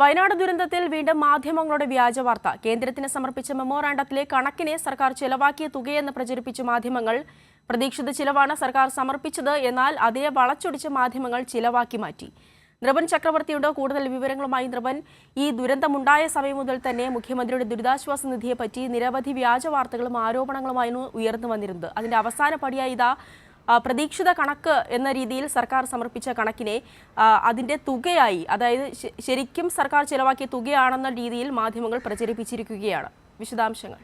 വയനാട് ദുരന്തത്തിൽ വീണ്ടും മാധ്യമങ്ങളുടെ വ്യാജ വാർത്ത. കേന്ദ്രത്തിന് സമർപ്പിച്ച മെമ്മോറാണ്ടത്തിലെ കണക്കിനെ സർക്കാർ ചെലവാക്കിയ തുകയെന്ന് പ്രചരിപ്പിച്ച മാധ്യമങ്ങൾ പ്രതീക്ഷിത ചിലവാണ് സർക്കാർ സമർപ്പിച്ചത് എന്നാൽ അതിനെ വളച്ചൊടിച്ച മാധ്യമങ്ങൾ ചിലവാക്കി മാറ്റി. നൃപൻ ചക്രവർത്തിയുടെ കൂടുതൽ വിവരങ്ങളുമായി നൃപൻ. ഈ ദുരന്തമുണ്ടായ സമയം മുതൽ തന്നെ മുഖ്യമന്ത്രിയുടെ ദുരിതാശ്വാസ നിധിയെപ്പറ്റി നിരവധി വ്യാജ വാർത്തകളും ആരോപണങ്ങളുമായിരുന്നു ഉയർന്നു വന്നിരുന്നത്. അതിന്റെ അവസാന പടിയായി ഇതാ പ്രതീക്ഷിത കണക്ക് എന്ന രീതിയിൽ സർക്കാർ സമർപ്പിച്ച കണക്കിനെ അതിന്റെ തുകയായി അതായത് ശരിക്കും സർക്കാർ ചിലവാക്കിയ തുകയാണെന്ന രീതിയിൽ മാധ്യമങ്ങൾ പ്രചരിപ്പിച്ചിരിക്കുകയാണ്. വിശദാംശങ്ങൾ.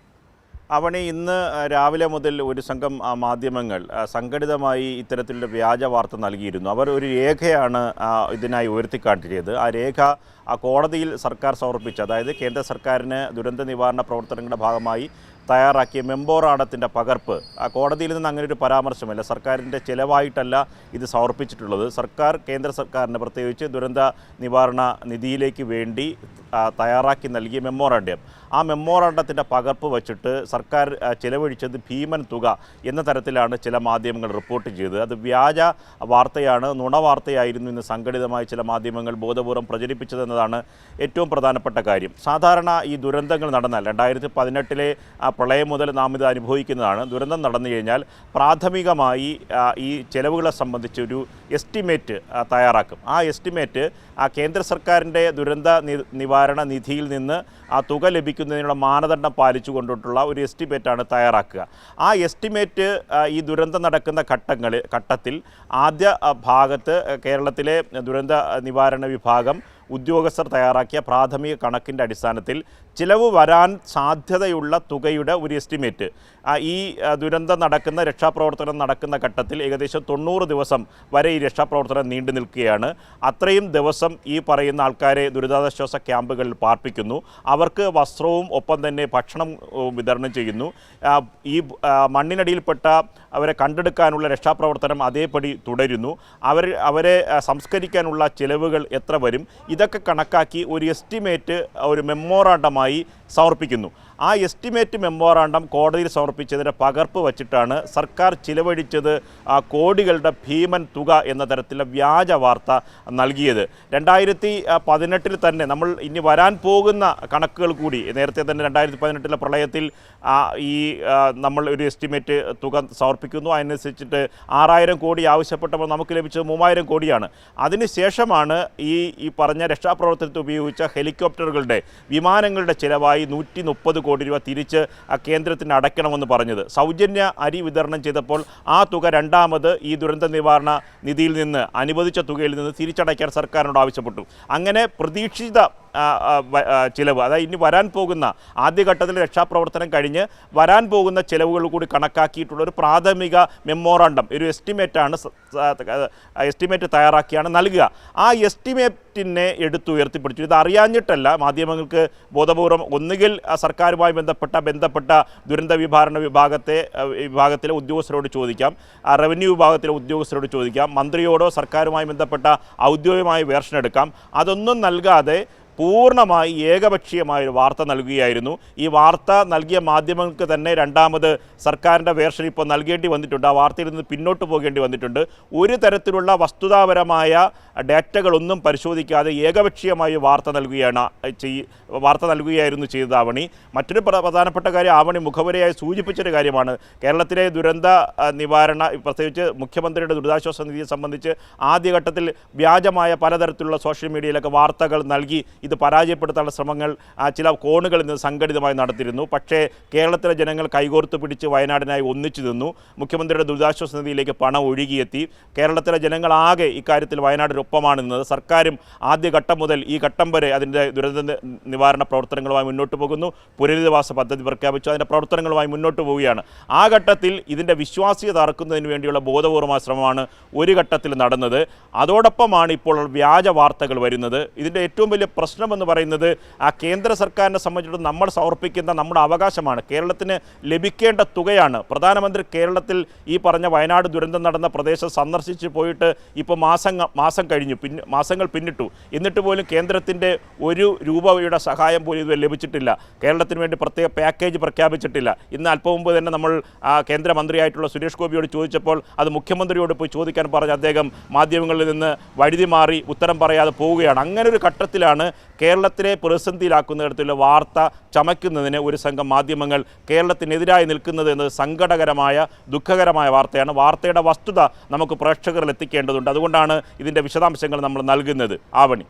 അവണി ഇന്ന് രാവിലെ മുതൽ ഒരു സംഘം മാധ്യമങ്ങൾ സംഘടിതമായി ഇത്തരത്തിലുള്ള വ്യാജ വാർത്ത നൽകിയിരുന്നു. അവർ ഒരു രേഖയാണ് ഇതിനായി ഉയർത്തിക്കാട്ടിയത്. ആ രേഖ ആ കോടതിയിൽ സർക്കാർ സമർപ്പിച്ച അതായത് കേന്ദ്ര സർക്കാരിന് ദുരന്ത നിവാരണ പ്രവർത്തനങ്ങളുടെ ഭാഗമായി തയ്യാറാക്കിയ മെമ്പോറാടത്തിന്റെ പകർപ്പ്. ആ കോടതിയിൽ നിന്ന് അങ്ങനെ ഒരു പരാമർശമല്ല. സർക്കാരിന്റെ ചിലവായിട്ടല്ല ഇത് സമർപ്പിച്ചിട്ടുള്ളത്. സർക്കാർ കേന്ദ്ര സർക്കാരിന് പ്രത്യേകിച്ച് ദുരന്ത നിവാരണ നിധിയിലേക്ക് വേണ്ടി തയ്യാറാക്കി നൽകിയ മെമ്മോറാണ്ടം. ആ മെമ്മോറാണ്ടത്തിന്റെ പകർപ്പ് വച്ചിട്ട് സർക്കാർ ചിലവഴിച്ചത് ഭീമൻ തുക എന്ന തരത്തിലാണ് ചില മാധ്യമങ്ങൾ റിപ്പോർട്ട് ചെയ്തത്. അത് വ്യാജ വാർത്തയാണ് നുണ വാർത്തയായിരുന്നു ഇന്ന് സംഘടിതമായി ചില മാധ്യമങ്ങൾ ബോധപൂർവം പ്രചരിപ്പിച്ചതെന്നതാണ് ഏറ്റവും പ്രധാനപ്പെട്ട കാര്യം. സാധാരണ ഈ ദുരന്തങ്ങൾ നടന്നാൽ രണ്ടായിരത്തി പതിനെട്ടിലെ പ്രളയം മുതൽ നാം ഇത് അനുഭവിക്കുന്നതാണ്. ദുരന്തം നടന്നു കഴിഞ്ഞാൽ പ്രാഥമികമായി ഈ ചെലവുകളെ സംബന്ധിച്ചൊരു എസ്റ്റിമേറ്റ് തയ്യാറാക്കും. ആ എസ്റ്റിമേറ്റ് ആ കേന്ദ്ര സർക്കാരിന്റെ ദുരന്ത നിവാരണ നിധിയിൽ നിന്ന് ആ തുക ലഭിക്കുന്നതിനുള്ള മാനദണ്ഡം പാലിച്ചു കൊണ്ടിട്ടുള്ള ഒരു എസ്റ്റിമേറ്റാണ് തയ്യാറാക്കുക. ആ എസ്റ്റിമേറ്റ് ഈ ദുരന്തം നടക്കുന്ന ഘട്ടങ്ങളിൽ ഘട്ടത്തിൽ ആദ്യ ഭാഗത്ത് കേരളത്തിലെ ദുരന്ത നിവാരണ വിഭാഗം ഉദ്യോഗസ്ഥർ തയ്യാറാക്കിയ പ്രാഥമിക കണക്കിന്റെ അടിസ്ഥാനത്തിൽ ചിലവ് വരാൻ സാധ്യതയുള്ള തുകയുടെ ഒരു എസ്റ്റിമേറ്റ് ഈ ദുരന്തം നടക്കുന്ന രക്ഷാപ്രവർത്തനം നടക്കുന്ന ഘട്ടത്തിൽ ഏകദേശം തൊണ്ണൂറ് ദിവസം വരെ ഈ രക്ഷാപ്രവർത്തനം നീണ്ടു നിൽക്കുകയാണ്. അത്രയും ദിവസം ഈ പറയുന്ന ആൾക്കാരെ ദുരിതാശ്വാസ ക്യാമ്പുകളിൽ പാർപ്പിക്കുന്നു. അവർക്ക് വസ്ത്രവും ഒപ്പം തന്നെ ഭക്ഷണം വിതരണം ചെയ്യുന്നു. ഈ മണ്ണിനടിയിൽപ്പെട്ട അവരെ കണ്ടെടുക്കാനുള്ള രക്ഷാപ്രവർത്തനം അതേപടി തുടരുന്നു. അവർ അവരെ സംസ്കരിക്കാനുള്ള ചിലവുകൾ എത്ര വരും? ഇതൊക്കെ കണക്കാക്കി ഒരു എസ്റ്റിമേറ്റ് ഒരു മെമ്മോറാണ്ടമായി സമർപ്പിക്കുന്നു. ആ എസ്റ്റിമേറ്റ് മെമ്മോറാണ്ടം കോടതിയിൽ സമർപ്പിച്ചതിന്റെ പകർപ്പ് വച്ചിട്ടാണ് സർക്കാർ ചിലവഴിച്ചത് ആ കോടികളുടെ ഭീമൻ തുക എന്ന തരത്തിലുള്ള വ്യാജ വാർത്ത നൽകിയത്. രണ്ടായിരത്തി പതിനെട്ടിൽ തന്നെ നമ്മൾ ഇനി വരാൻ പോകുന്ന കണക്കുകൾ കൂടി നേരത്തെ തന്നെ രണ്ടായിരത്തി പതിനെട്ടിലെ പ്രളയത്തിൽ ഈ നമ്മൾ ഒരു എസ്റ്റിമേറ്റ് തുക സമർപ്പിക്കുന്നു. അതിനനുസരിച്ചിട്ട് ആറായിരം കോടി ആവശ്യപ്പെട്ടപ്പോൾ നമുക്ക് ലഭിച്ചത് മൂവായിരം കോടിയാണ്. അതിനുശേഷമാണ് ഈ ഈ പറഞ്ഞ രക്ഷാപ്രവർത്തനത്തിൽ ഉപയോഗിച്ച ഹെലികോപ്റ്ററുകളുടെ വിമാനങ്ങളുടെ ചിലവായി നൂറ്റി മുപ്പത് കോടി രൂപ തിരിച്ച് ആ കേന്ദ്രത്തിന് അടയ്ക്കണമെന്ന് പറഞ്ഞത്. സൗജന്യ അരി വിതരണം ചെയ്തപ്പോൾ ആ തുക രണ്ടാമത് ഈ ദുരന്ത നിവാരണ നിധിയിൽ നിന്ന് അനുവദിച്ച തുകയിൽ നിന്ന് തിരിച്ചടയ്ക്കാൻ സർക്കാരിനോട് ആവശ്യപ്പെട്ടു. അങ്ങനെ പ്രതീക്ഷിത ചിലവ്. അതായത് ഇനി വരാൻ പോകുന്ന ആദ്യഘട്ടത്തിൽ രക്ഷാപ്രവർത്തനം കഴിഞ്ഞ് വരാൻ പോകുന്ന ചിലവുകൾ കൂടി കണക്കാക്കിയിട്ടുള്ള ഒരു പ്രാഥമിക മെമ്മോറാണ്ടം ഒരു എസ്റ്റിമേറ്റാണ് എസ്റ്റിമേറ്റ് തയ്യാറാക്കിയാണ് നൽകുക. ആ എസ്റ്റിമേറ്റിനെ എടുത്തുയർത്തിപ്പിടിച്ചു ഇത് അറിയാഞ്ഞിട്ടല്ല മാധ്യമങ്ങൾക്ക് ബോധപൂർവം ഒന്നുകിൽ സർക്കാരുമായി ബന്ധപ്പെട്ട ബന്ധപ്പെട്ട ദുരന്ത വിഭാരണ വിഭാഗത്തെ വിഭാഗത്തിലെ ഉദ്യോഗസ്ഥരോട് ചോദിക്കാം റവന്യൂ വിഭാഗത്തിലെ ഉദ്യോഗസ്ഥരോട് ചോദിക്കാം മന്ത്രിയോടോ സർക്കാരുമായി ബന്ധപ്പെട്ട ഔദ്യോഗികമായ വേർഷൻ എടുക്കാം. അതൊന്നും നൽകാതെ പൂർണമായി ഏകപക്ഷീയമായ ഒരു വാർത്ത നൽകുകയായിരുന്നു. ഈ വാർത്ത നൽകിയ മാധ്യമങ്ങൾക്ക് തന്നെ രണ്ടാമത് സർക്കാരിന്റെ വേർഷൻ ഇപ്പോൾ നൽകേണ്ടി വന്നിട്ടുണ്ട്. ആ വാർത്തയിൽ നിന്ന് പിന്നോട്ട് പോകേണ്ടി വന്നിട്ടുണ്ട്. ഒരു തരത്തിലുള്ള വസ്തുതാപരമായ ഡാറ്റകളൊന്നും പരിശോധിക്കാതെ ഏകപക്ഷീയമായി വാർത്ത നൽകുകയാണ് ചെയ് വാർത്ത നൽകുകയായിരുന്നു ചെയ്തത് ആവണി. മറ്റൊരു പ്ര- പ്രധാനപ്പെട്ട കാര്യം ആവണി മുഖവരയായി സൂചിപ്പിച്ചൊരു കാര്യമാണ്. കേരളത്തിലെ ദുരന്ത നിവാരണ പ്രത്യേകിച്ച് മുഖ്യമന്ത്രിയുടെ ദുരിതാശ്വാസ നിധിയെ സംബന്ധിച്ച് ആദ്യഘട്ടത്തിൽ വ്യാജമായ പലതരത്തിലുള്ള സോഷ്യൽ മീഡിയയിലൊക്കെ വാർത്തകൾ നൽകി ഇത് പരാജയപ്പെടുത്താനുള്ള ശ്രമങ്ങൾ ചില കോണുകളിൽ നിന്ന് സംഘടിതമായി നടത്തിയിരുന്നു. പക്ഷേ കേരളത്തിലെ ജനങ്ങൾ കൈകോർത്ത് പിടിച്ച് വയനാടിനായി ഒന്നിച്ചു നിന്നു. മുഖ്യമന്ത്രിയുടെ ദുരിതാശ്വാസ നിധിയിലേക്ക് പണം ഒഴുകിയെത്തി. കേരളത്തിലെ ജനങ്ങളാകെ ഇക്കാര്യത്തിൽ വയനാടിനൊപ്പമാണ് നിന്നത്. സർക്കാരും ആദ്യഘട്ടം മുതൽ ഈ ഘട്ടം വരെ അതിന്റെ ദുരന്ത നിവാരണ പ്രവർത്തനങ്ങളുമായി മുന്നോട്ട് പോകുന്നു. പുനരധിവാസ പദ്ധതി പ്രഖ്യാപിച്ചു. അതിന്റെ പ്രവർത്തനങ്ങളുമായി മുന്നോട്ട് പോവുകയാണ്. ആ ഘട്ടത്തിൽ ഇതിന്റെ വിശ്വാസ്യത അറക്കുന്നതിന് വേണ്ടിയുള്ള ബോധപൂർവമായ ശ്രമമാണ് ഒരു ഘട്ടത്തിൽ നടന്നത്. അതോടൊപ്പമാണ് ഇപ്പോൾ വ്യാജ വാർത്തകൾ വരുന്നത്. ഇതിന്റെ ഏറ്റവും വലിയ പ്രശ്നമെന്ന് പറയുന്നത് ആ കേന്ദ്ര സർക്കാരിനെ സംബന്ധിച്ചിടത്തോളം നമ്മൾ സമർപ്പിക്കുന്ന നമ്മുടെ അവകാശമാണ്. കേരളത്തിന് ലഭിക്കേണ്ട തുകയാണ്. പ്രധാനമന്ത്രി കേരളത്തിൽ ഈ പറഞ്ഞ വയനാട് ദുരന്തം നടന്ന പ്രദേശം സന്ദർശിച്ച് പോയിട്ട് ഇപ്പോൾ മാസം മാസം കഴിഞ്ഞു. പിന്നെ മാസങ്ങൾ പിന്നിട്ടു. എന്നിട്ട് പോലും കേന്ദ്രത്തിന്റെ ഒരു രൂപയുടെ സഹായം പോലും ഇതുവരെ ലഭിച്ചിട്ടില്ല. കേരളത്തിന് വേണ്ടി പ്രത്യേക പാക്കേജ് പ്രഖ്യാപിച്ചിട്ടില്ല. ഇന്ന് അല്പം മുമ്പ് തന്നെ നമ്മൾ കേന്ദ്രമന്ത്രിയായിട്ടുള്ള സുരേഷ് ഗോപിയോട് ചോദിച്ചപ്പോൾ അത് മുഖ്യമന്ത്രിയോട് പോയി ചോദിക്കാൻ പറഞ്ഞ് അദ്ദേഹം മാധ്യമങ്ങളിൽ നിന്ന് വഴുതി മാറി ഉത്തരം പറയാതെ പോവുകയാണ്. അങ്ങനെ ഒരു ഘട്ടത്തിലാണ് കേരളത്തിലെ പ്രതിസന്ധിയിലാക്കുന്ന തരത്തിലുള്ള വാർത്ത ചമയ്ക്കുന്നതിന് ഒരു സംഘം മാധ്യമങ്ങൾ കേരളത്തിനെതിരായി നിൽക്കുന്നത് എന്നത് സങ്കടകരമായ ദുഃഖകരമായ വാർത്തയാണ്. വാർത്തയുടെ വസ്തുത നമുക്ക് പ്രേക്ഷകരിൽ എത്തിക്കേണ്ടതുണ്ട്. അതുകൊണ്ടാണ് ഇതിന്റെ വിശദാംശങ്ങൾ നമ്മൾ നൽകുന്നത്. ആവണി.